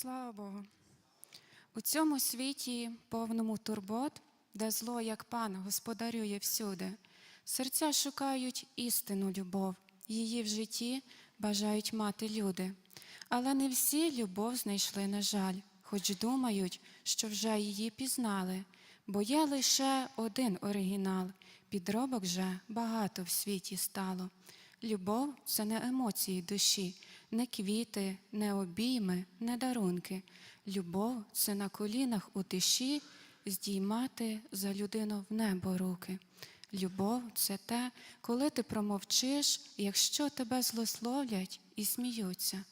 Слава Богу. У цьому світі, повному турбот, де зло, як пан, господарює всюди, серця шукають істину любов, її в житті бажають мати люди. Але не всі любов знайшли, на жаль, хоч думають, що вже її пізнали, бо є лише один оригінал, підробок же багато в світі стало. Любов це не емоції душі, не квіти, не обійми, не дарунки. Любов це на колінах у тиші здіймати за людину в небо руки. Любов це те, коли ти промовчиш, якщо тебе злословлять і сміються,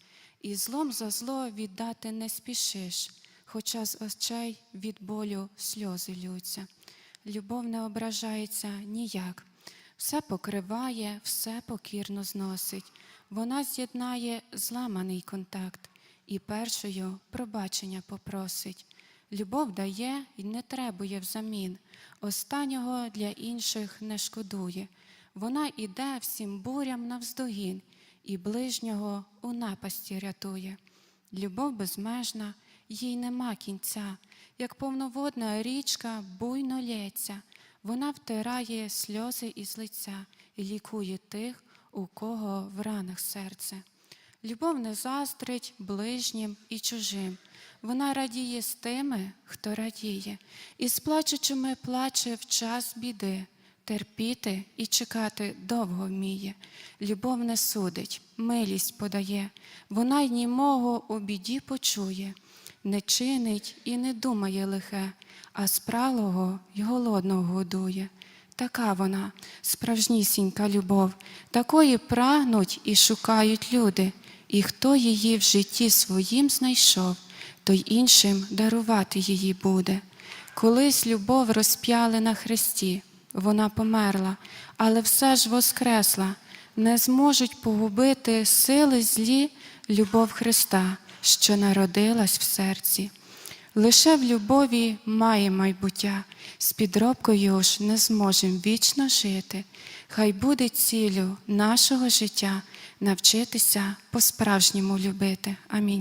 і злом за зло віддати не спішиш, хоча з очей від болю сльози лються. Любов не ображається ніяк. Все покриває, все покірно зносить. Вона з'єднає зламаний контакт і першою пробачення попросить. Любов дає і не требує взамін. Останнього для інших не шкодує. Вона іде всім бурям навздогін і ближнього у напасті рятує. Любов безмежна, їй нема кінця, як повноводна річка буйно лється. Вона втирає сльози із лиця і лікує тих, у кого в ранах серце. Любов не заздрить ближнім і чужим. Вона радіє з тими, хто радіє, і з плачучими плаче в час біди. Терпіти і чекати довго вміє. Любов не судить, милість подає, вона й німого у біді почує, не чинить і не думає лихе, а спралого й голодного годує. Така вона, справжнісінька любов, такої прагнуть і шукають люди, і хто її в житті своїм знайшов, той іншим дарувати її буде. Колись любов розп'яли на хресті, вона померла, але все ж воскресла, не зможуть погубити сили злі любов Христа, що народилась в серці. Лише в любові має майбуття, з підробкою ж не зможем вічно жити. Хай буде цілю нашого життя навчитися по-справжньому любити. Амінь.